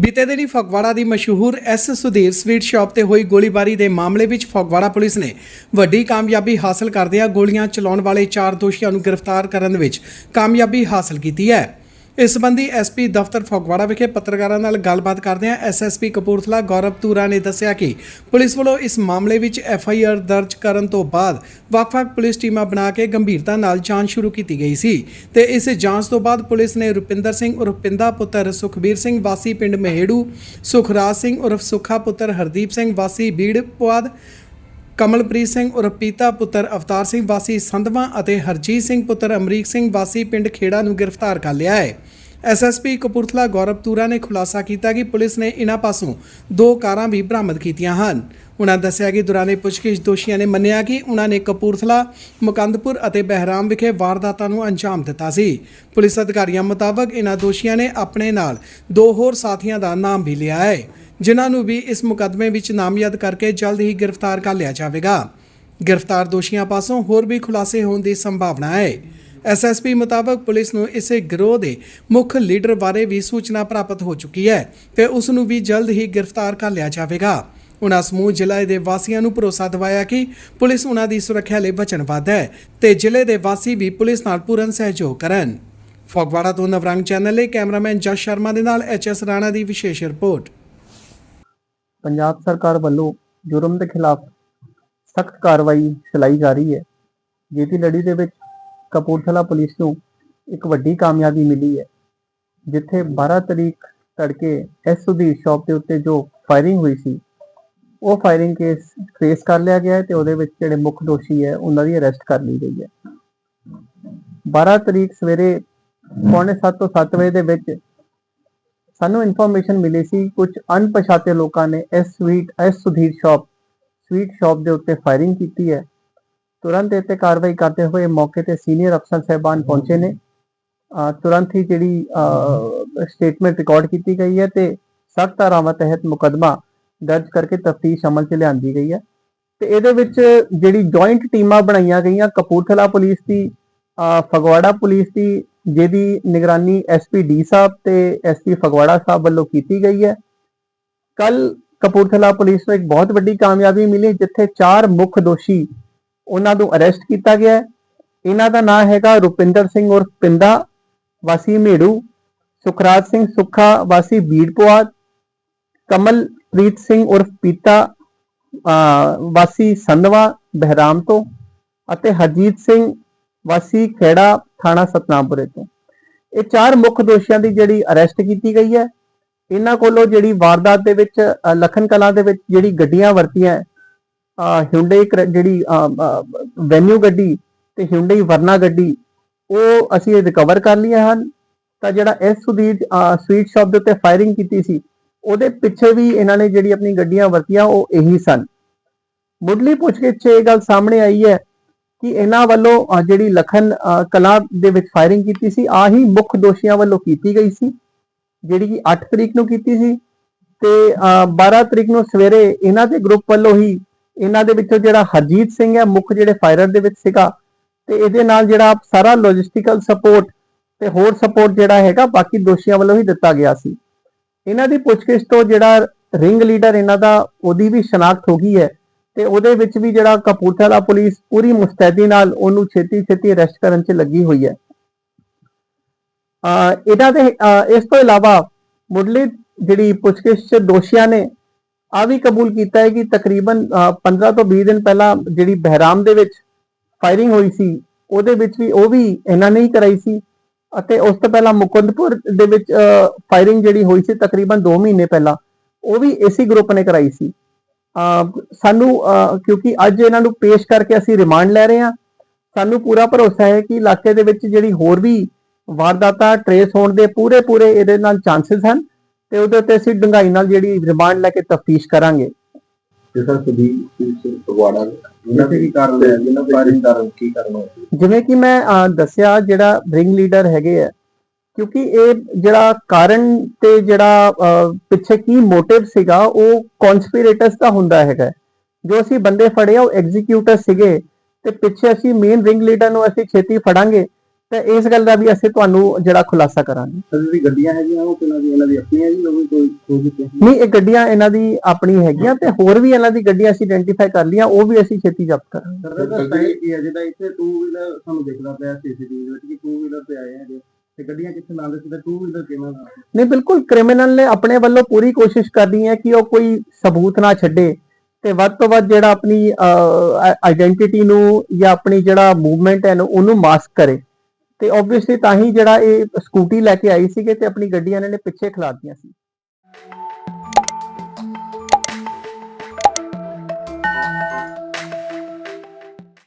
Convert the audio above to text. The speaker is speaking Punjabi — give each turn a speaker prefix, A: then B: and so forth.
A: ਬੀਤੇ ਦਿਨੀ ਫਗਵਾੜਾ ਦੀ ਮਸ਼ਹੂਰ ਐਸ ਸੁਧੀਰ ਸਵੀਟ ਸ਼ਾਪ ਤੇ ਹੋਈ ਗੋਲੀਬਾਰੀ ਦੇ ਮਾਮਲੇ ਵਿੱਚ ਫਗਵਾੜਾ ਪੁਲਿਸ ਨੇ ਵੱਡੀ ਕਾਮਯਾਬੀ ਹਾਸਲ ਕਰਦਿਆਂ ਗੋਲੀਆਂ ਚਲਾਉਣ ਵਾਲੇ ਚਾਰ ਦੋਸ਼ੀਆਂ ਨੂੰ ਗ੍ਰਿਫਤਾਰ ਕਰਨ ਵਿੱਚ ਕਾਮਯਾਬੀ ਹਾਸਲ ਕੀਤੀ ਹੈ। ਇਸ ਸੰਬੰਧੀ ਐਸਪੀ ਦਫ਼ਤਰ ਫਗਵਾੜਾ ਵਿਖੇ ਪੱਤਰਕਾਰਾਂ ਨਾਲ ਗੱਲਬਾਤ ਕਰਦਿਆਂ ਐਸਐਸਪੀ ਕਪੂਰਥਲਾ ਗੌਰਵ ਤੂਰਾ ਨੇ ਦੱਸਿਆ ਕਿ ਪੁਲਿਸ ਵੱਲੋਂ ਇਸ ਮਾਮਲੇ ਵਿੱਚ ਐਫਆਈਆਰ ਦਰਜ ਕਰਨ ਤੋਂ ਬਾਅਦ ਵੱਖ-ਵੱਖ ਪੁਲਿਸ ਟੀਮਾਂ ਬਣਾ ਕੇ ਗੰਭੀਰਤਾ ਨਾਲ ਜਾਂਚ ਸ਼ੁਰੂ ਕੀਤੀ ਗਈ ਸੀ ਤੇ ਇਸ ਜਾਂਚ ਤੋਂ ਬਾਅਦ ਪੁਲਿਸ ਨੇ ਰੁਪਿੰਦਰ ਸਿੰਘ ਉਰਫ ਪਿੰਦਾ ਪੁੱਤਰ ਸੁਖਬੀਰ ਸਿੰਘ, ਵਾਸੀ ਪਿੰਡ ਮਹੇੜੂ, ਸੁਖਰਾਜ ਸਿੰਘ ਉਰਫ ਸੁੱਖਾ ਪੁੱਤਰ ਹਰਦੀਪ ਸਿੰਘ, ਵਾਸੀ ਬੀੜ ਪੁਆਦ ਕਮਲਪ੍ਰੀਤ ਸਿੰਘ ਉਰਪੀਤਾ ਪੁੱਤਰ ਅਵਤਾਰ ਸਿੰਘ ਵਾਸੀ ਸੰਧਵਾ ਅਤੇ ਹਰਜੀਤ ਸਿੰਘ ਪੁੱਤਰ ਅਮਰੀਕ ਸਿੰਘ ਵਾਸੀ ਪਿੰਡ ਖੇੜਾ ਨੂੰ ਗ੍ਰਿਫਤਾਰ ਕਰ ਲਿਆ ਹੈ। ਐਸਐਸਪੀ ਕਪੂਰਥਲਾ ਗੌਰਵ ਤੂਰਾ ਨੇ ਖੁਲਾਸਾ ਕੀਤਾ ਕਿ ਪੁਲਿਸ ਨੇ ਇਨ੍ਹਾਂ ਪਾਸੋਂ ਦੋ ਕਾਰਾਂ ਵੀ ਬਰਾਮਦ ਕੀਤੀਆਂ ਹਨ। ਉਨ੍ਹਾਂ ਦੱਸਿਆ ਕਿ ਦੌਰਾਨੇ ਪੁੱਛਗਿੱਛ ਦੋਸ਼ੀਆਂ ਨੇ ਮੰਨਿਆ ਕਿ ਉਨ੍ਹਾਂ ਨੇ ਕਪੂਰਥਲਾ, ਮੁਕੰਦਪੁਰ ਅਤੇ ਬਹਿਰਾਮ ਵਿਖੇ ਵਾਰਦਾਤਾਂ ਨੂੰ ਅੰਜਾਮ ਦਿੱਤਾ ਸੀ। ਪੁਲਿਸ ਅਧਿਕਾਰੀਆਂ ਮੁਤਾਬਕ ਇਨ੍ਹਾਂ ਦੋਸ਼ੀਆਂ ਨੇ ਆਪਣੇ ਨਾਲ ਦੋ ਹੋਰ ਸਾਥੀਆਂ ਦਾ ਨਾਮ ਵੀ ਲਿਆ ਹੈ। ਜਿਨ੍ਹਾਂ ਨੂੰ ਵੀ ਇਸ ਮੁਕੱਦਮੇ ਵਿੱਚ ਨਾਮਜ਼ਦ ਕਰਕੇ ਜਲਦ ਹੀ ਗ੍ਰਿਫਤਾਰ ਕਰ ਲਿਆ ਜਾਵੇਗਾ। ਗ੍ਰਿਫਤਾਰ ਦੋਸ਼ੀਆਂ ਪਾਸੋਂ ਹੋਰ ਵੀ ਖੁਲਾਸੇ ਹੋਣ ਦੀ ਸੰਭਾਵਨਾ ਹੈ। ਐਸਐਸਪੀ ਮੁਤਾਬਕ ਪੁਲਿਸ ਨੂੰ ਇਸੇ ਗਿਰੋਹ ਦੇ ਮੁੱਖ ਲੀਡਰ ਬਾਰੇ ਵੀ ਸੂਚਨਾ ਪ੍ਰਾਪਤ ਹੋ ਚੁੱਕੀ ਹੈ ਤੇ ਉਸ ਨੂੰ ਵੀ ਜਲਦ ਹੀ ਗ੍ਰਿਫਤਾਰ ਕਰ ਲਿਆ ਜਾਵੇਗਾ। ਉਹਨਾਂ ਸਮੂਹ ਜ਼ਿਲ੍ਹੇ ਦੇ ਵਾਸੀਆਂ ਨੂੰ ਭਰੋਸਾ ਦਿਵਾਇਆ ਕਿ ਪੁਲਿਸ ਉਹਨਾਂ ਦੀ ਸੁਰੱਖਿਆ ਲਈ ਵਚਨਬੱਧ ਹੈ ਤੇ ਜ਼ਿਲ੍ਹੇ ਦੇ ਵਾਸੀ ਵੀ ਪੁਲਿਸ ਨਾਲ ਪੂਰਨ ਸਹਿਯੋਗ ਕਰਨ। ਫੋਗਵਾੜਾ ਤੋਂ ਨਵਰੰਗ ਚੈਨਲ ਲਈ ਕੈਮਰਾਮੈਨ ਜਸ ਸ਼ਰਮਾ ਦੇ ਨਾਲ ਐਚਐਸ ਰਾਣਾ ਦੀ ਵਿਸ਼ੇਸ਼ ਰਿਪੋਰਟ।
B: ਪੰਜਾਬ ਸਰਕਾਰ ਵੱਲੋਂ ਜੁਰਮ ਦੇ ਖਿਲਾਫ ਸਖਤ ਕਾਰਵਾਈ ਚਲਾਈ ਜਾ ਰਹੀ ਹੈ। ਜਿਹਦੀ ਲੜੀ ਦੇ ਵਿੱਚ ਕਪੂਰਥਲਾ ਪੁਲਿਸ ਨੂੰ ਇੱਕ ਵੱਡੀ ਕਾਮਯਾਬੀ ਮਿਲੀ ਹੈ, ਜਿੱਥੇ 12 ਤਰੀਕ ਤੜਕੇ ਐਸ ਸੁਧੀਰ ਸ਼ਾਪ ਦੇ ਉੱਤੇ ਜੋ ਫਾਇਰਿੰਗ ਹੋਈ ਸੀ, ਉਹ ਫਾਇਰਿੰਗ ਕੇਸ ਟ੍ਰੇਸ ਕਰ ਲਿਆ ਗਿਆ ਹੈ ਤੇ ਉਹਦੇ ਵਿੱਚ ਜਿਹੜੇ ਮੁੱਖ ਦੋਸ਼ੀ ਹੈ, ਉਹਨਾਂ ਦੀ ਅਰੈਸਟ ਕਰ ਲਈ ਗਈ ਹੈ। 12 ਤਰੀਕ ਸਵੇਰੇ ਪੌਣੇ 7 ਤੋਂ 7 ਵਜੇ ਦੇ ਵਿੱਚ ਸਾਨੂੰ ਇਨਫੋਰਮੇਸ਼ਨ ਮਿਲੀ ਸੀ ਕੁਝ ਅਣਪਛਾਤੇ ਲੋਕਾਂ ਨੇ ਇਸ ਸਵੀਟ ਇਸ ਸੁਧੀਰ ਸ਼ਾਪ ਸਵੀਟ ਸ਼ਾਪ ਦੇ ਉੱਤੇ ਫਾਇਰਿੰਗ ਕੀਤੀ ਹੈ। ਤੁਰੰਤ ਇੱਥੇ ਕਾਰਵਾਈ ਕਰਦੇ ਹੋਏ ਮੌਕੇ ਤੇ ਸੀਨੀਅਰ ਅਫਸਰ ਸਹਿਬਾਨ ਪਹੁੰਚੇ ਨੇ। ਤੁਰੰਤ ਹੀ ਜਿਹੜੀ ਸਟੇਟਮੈਂਟ ਰਿਕਾਰਡ ਕੀਤੀ ਗਈ ਹੈ ਤੇ ਸਖਤ ਧਾਰਾਵਾਂ ਤਹਿਤ ਮੁਕਦਮਾ ਦਰਜ ਕਰਕੇ ਤਫਤੀਸ਼ ਅਮਲ 'ਚ ਲਿਆਂਦੀ ਗਈ ਹੈ। ਤੇ ਇਹਦੇ ਵਿੱਚ ਜਿਹੜੀ ਜੁਆਇੰਟ ਟੀਮਾਂ ਬਣਾਈਆਂ ਗਈਆਂ, ਕਪੂਰਥਲਾ ਪੁਲਿਸ ਦੀ ਫਗਵਾੜਾ ਪੁਲਿਸ ਦੀ ਜਿਹਦੀ ਨਿਗਰਾਨੀ ਐਸਪੀ ਡੀ ਸਾਹਿਬ ਤੇ ਐਸਪੀ ਫਗਵਾੜਾ ਸਾਹਿਬ ਵੱਲੋਂ ਕੀਤੀ ਗਈ ਹੈ। ਕੱਲ ਕਪੂਰਥਲਾ ਪੁਲਿਸ ਨੂੰ ਇੱਕ ਬਹੁਤ ਵੱਡੀ ਕਾਮਯਾਬੀ ਮਿਲੀ, ਜਿੱਥੇ ਚਾਰ ਮੁੱਖ ਦੋਸ਼ੀ ਉਹਨਾਂ ਨੂੰ ਅਰੈਸਟ ਕੀਤਾ ਗਿਆ ਇਹਨਾਂ ਦਾ ਨਾਮ ਹੈਗਾ ਰੁਪਿੰਦਰ ਸਿੰਘ ਉਰਫ ਪਿੰਦਾ, ਵਾਸੀ ਮੇੜੂ, ਸੁਖਰਾਜ ਸਿੰਘ ਸੁੱਖਾ, ਵਾਸੀ ਬੀੜਪੁਆਧ ਕਮਲਪ੍ਰੀਤ ਸਿੰਘ ਉਰਫ ਪੀਤਾ ਵਾਸੀ ਸੰਧਵਾ, ਬਹਿਰਾਮ ਤੋਂ ਅਤੇ ਹਰਜੀਤ ਸਿੰਘ ਵਾਸੀ ਖੇੜਾ ਥਾਣਾ ਸਤਨਾਮਪੁਰੇ ਤੋਂ। ਇਹ ਚਾਰ ਮੁੱਖ ਦੋਸ਼ੀਆਂ ਦੀ ਜਿਹੜੀ ਅਰੈਸਟ ਕੀਤੀ ਗਈ ਹੈ। ਇਹਨਾਂ ਕੋਲੋਂ ਜਿਹੜੀ ਵਾਰਦਾਤ ਦੇ ਵਿੱਚ ਅ, ਲਖਨ ਕਲਾਂ ਦੇ ਵਿੱਚ ਜਿਹੜੀ ਗੱਡੀਆਂ ਵਰਤੀਆਂ ਹਿਉਂਡਈ ਜਿਹੜੀ ਵੈਨਿਊ ਗੱਡੀ ਤੇ ਹਿਉਂਡਈ ਵਰਨਾ ਗੱਡੀ ਉਹ ਅਸੀਂ ਰਿਕਵਰ ਕਰ ਲਈਆਂ ਹਨ। ਤਾਂ ਜਿਹੜਾ ਇਸ ਸੁਧੀਰ ਸਵੀਟ ਸ਼ਾਪ ਦੇ ਉੱਤੇ ਫਾਇਰਿੰਗ ਕੀਤੀ ਸੀ ਉਹਦੇ ਪਿੱਛੇ ਵੀ ਇਹਨਾਂ ਨੇ ਜਿਹੜੀ ਆਪਣੀ ਗੱਡੀਆਂ ਵਰਤੀਆਂ ਉਹ ਇਹੀ ਸਨ। ਮੁੱਢਲੀ ਪੁੱਛਗਿੱਛ 'ਚ ਇਹ ਗੱਲ ਸਾਹਮਣੇ ਆਈ ਹੈ ਕਿ ਇਹਨਾਂ ਵੱਲੋਂ ਜਿਹੜੀ ਲਖਨ ਅ, ਕਲਾਂ ਦੇ ਵਿੱਚ ਫਾਇਰਿੰਗ ਕੀਤੀ ਸੀ ਆਹੀ ਮੁੱਖ ਦੋਸ਼ੀਆਂ ਵੱਲੋਂ ਕੀਤੀ ਗਈ ਸੀ ਜਿਹੜੀ ਕਿ 8 ਤਰੀਕ ਨੂੰ ਕੀਤੀ ਸੀ ਤੇ ਅ, 12 ਤਰੀਕ ਨੂੰ ਸਵੇਰੇ ਇਹਨਾਂ ਦੇ ਗਰੁੱਪ ਵੱਲੋਂ ਹੀ ਇਹਨਾਂ ਦੇ ਵਿੱਚੋਂ ਜਿਹੜਾ ਹਰਜੀਤ ਸਿੰਘ ਹੈ ਮੁੱਖ ਜਿਹੜੇ ਫਾਇਰਰ ਦੇ ਵਿੱਚ ਸੀਗਾ ਤੇ ਇਹਦੇ ਨਾਲ ਜਿਹੜਾ ਸਾਰਾ ਲੌਜਿਸਟੀਕਲ ਸਪੋਰਟ ਤੇ ਹੋਰ ਸਪੋਰਟ ਜਿਹੜਾ ਹੈਗਾ ਬਾਕੀ ਦੋਸ਼ੀਆਂ ਵੱਲੋਂ ਹੀ ਦਿੱਤਾ ਗਿਆ ਸੀ। ਇਹਨਾਂ ਦੀ ਪੁੱਛਗਿੱਛ ਤੋਂ ਜਿਹੜਾ ਰਿੰਗ ਲੀਡਰ ਇਹਨਾਂ ਦਾ ਉਹਦੀ ਵੀ ਸ਼ਨਾਖਤ ਹੋ ਗਈ ਹੈ। ਤੇ ਉਹਦੇ ਵਿੱਚ ਵੀ ਜਿਹੜਾ ਕਪੂਰਥਲਾ ਪੁਲਿਸ ਪੂਰੀ ਮੁਸਤੈਦੀ ਨਾਲ ਉਹਨੂੰ ਛੇਤੀ ਛੇਤੀ ਅਰੈਸਟ ਕਰਨ 'ਚ ਲੱਗੀ ਹੋਈ ਹੈ। ਅ ਇਹਨਾਂ ਦੇ ਇਸ ਤੋਂ ਇਲਾਵਾ ਮੁੱਢਲੀ ਜਿਹੜੀ ਪੁੱਛਗਿੱਛ 'ਚ ਦੋਸ਼ੀਆਂ ਨੇ ਆ ਵੀ ਕਬੂਲ ਕੀਤਾ ਹੈ ਕਿ ਤਕਰੀਬਨ ਅ, 15 ਤੋਂ 20 ਦਿਨ ਪਹਿਲਾਂ ਜਿਹੜੀ ਬਹਿਰਾਮ ਦੇ ਵਿੱਚ ਫਾਇਰਿੰਗ ਹੋਈ ਸੀ ਉਹਦੇ ਵਿੱਚ ਵੀ ਉਹ ਵੀ ਇਹਨਾਂ ਨੇ ਹੀ ਕਰਾਈ ਸੀ ਅਤੇ ਉਸ ਤੋਂ ਪਹਿਲਾਂ ਮੁਕੰਦਪੁਰ ਦੇ ਵਿੱਚ ਫਾਇਰਿੰਗ ਜਿਹੜੀ ਹੋਈ ਸੀ ਤਕਰੀਬਨ 2 ਮਹੀਨੇ ਪਹਿਲਾਂ ਉਹ ਵੀ ਇਸੇ ਗਰੁੱਪ ਨੇ ਕਰਾਈ ਸੀ। ਸਾਨੂੰ ਕਿਉਂਕਿ ਅੱਜ ਇਹਨਾਂ ਨੂੰ ਪੇਸ਼ ਕਰਕੇ ਅਸੀਂ ਰਿਮਾਂਡ ਲੈ ਰਹੇ ਹਾਂ। ਸਾਨੂੰ ਪੂਰਾ ਭਰੋਸਾ ਹੈ ਕਿ ਇਲਾਕੇ ਦੇ ਵਿੱਚ ਜਿਹੜੀ ਹੋਰ ਵੀ ਵਾਰਦਾਤਾਂ ਟਰੇਸ ਹੋਣ ਦੇ ਪੂਰੇ ਪੂਰੇ ਇਹਦੇ ਨਾਲ ਚਾਂਸਸ ਹਨ ਤੇ ਉਹਦੇ ਉੱਤੇ ਅਸੀਂ ਡੂੰਘਾਈ ਨਾਲ ਜਿਹੜੀ ਰਿਮਾਂਡ ਲੈ ਕੇ ਤਫਤੀਸ਼ ਕਰਾਂਗੇ।
C: ਜਿਸਾ ਸੁਦੀਪ ਸਿੰਘ ਫਗਵਾੜਾ ਇਹਨਾਂ ਦੇ ਕੀ ਕਾਰਨ ਹੈ? ਇਹਨਾਂ ਦੇ ਫਾਇਰਿੰਗ ਕਾਰਨ ਕੀ ਕਾਰਨ ਹੋਇਆ
B: ਜਿਵੇਂ ਕਿ ਮੈਂ ਦੱਸਿਆ ਜਿਹੜਾ ਰਿੰਗ ਲੀਡਰ ਹੈਗੇ ਆ ਕਿਉਂਕਿ ਇਹ ਜਿਹੜਾ ਕਾਰਨ ਤੇ ਜਿਹੜਾ ਪਿੱਛੇ ਕੀ ਮੋਟਿਵ ਸੀਗਾ ਉਹ ਕਨਸਪੀਰੇਟਰਸ ਦਾ ਹੁੰਦਾ ਹੈਗਾ। ਜੋ ਅਸੀਂ ਬੰਦੇ ਫੜੇ ਆ ਉਹ ਐਗਜ਼ੀਕਿਊਟਰ ਸੀਗੇ। ਤੇ ਪਿੱਛੇ ਅਸੀਂ ਮੇਨ ਰਿੰਗ ਲੀਡਰ ਨੂੰ ਅਸੀਂ ਛੇਤੀ ਫੜਾਂਗੇ। ਤੇ ਇਸ ਗੱਲ ਦਾ ਵੀ ਅਸੀਂ ਤੁਹਾਨੂੰ ਜਿਹੜਾ ਖੁਲਾਸਾ ਕਰਾਂਗੇ।
C: ਸਰ ਜਿਹੜੀ ਗੱਡੀਆਂ ਹੈਗੀਆਂ ਉਹ ਕਿਹਨਾਂ ਦੀ ਇਹਨਾਂ ਦੀ ਆਪਣੀਆਂ ਜੀ? ਵੀ ਕੋਈ ਕੋਈ
B: ਨਹੀਂ ਇਹ ਗੱਡੀਆਂ ਇਹਨਾਂ ਦੀ ਆਪਣੀ ਹੈਗੀਆਂ ਤੇ ਹੋਰ ਵੀ ਇਹਨਾਂ ਦੀ ਗੱਡੀਆਂ ਅਸੀਂ ਆਇਡੈਂਟੀਫਾਈ ਕਰ ਲਈਆਂ ਉਹ ਵੀ ਅਸੀਂ ਛੇਤੀ ਜ਼ਬਤ ਕਰਾਂਗੇ।
C: ਸਰ ਦਾ ਸਟਾਈਲ ਕੀ ਹੈ? ਜਿਹਦਾ ਇੱਥੇ ਟੂ ਵੀਲਰ ਸਾਨੂੰ ਦਿਖਦਾ ਪਿਆ ਸੀਸੀਟੀਵੀ ਵਿੱਚ ਕਿ ਟੂ ਵੀਲਰ ਤੇ ਆਏ ਹੈਗੇ। ਤੇ ਗੱਡੀਆਂ ਕਿੱਥੇ ਲਾਉਂਦੇ ਸੀ ਤੇ ਟੂ ਵੀਲਰ ਕਿਵੇਂ ਲਾ
B: ਨਹੀਂ, ਬਿਲਕੁਲ ਕ੍ਰਿਮੀਨਲ ਨੇ ਆਪਣੇ ਵੱਲੋਂ ਪੂਰੀ ਕੋਸ਼ਿਸ਼ ਕਰਨੀ ਹੈ ਕਿ ਉਹ ਕੋਈ ਸਬੂਤ ਨਾ ਛੱਡੇ ਤੇ ਵੱਧ ਤੋਂ ਵੱਧ ਜਿਹੜਾ ਆਪਣੀ ਆਇਡੈਂਟੀਟੀ ਨੂੰ ਜਾਂ ਆਪਣੀ ਜਿਹੜਾ ਮੂਵਮੈਂਟ ਹੈ ਉਹਨੂੰ ਮਾਸਕ ਕਰੇ। ਤੇ ਆਬਵੀਅਸਲੀ ਤਾਂ ਹੀ ਜਿਹੜਾ ਇਹ ਸਕੂਟੀ ਲੈ ਕੇ ਆਈ ਸੀਗੇ ਤੇ ਆਪਣੀ ਗੱਡੀਆਂ ਇਹਨਾਂ ਨੇ ਪਿੱਛੇ ਖਿਲਾਤੀਆਂ ਸੀ।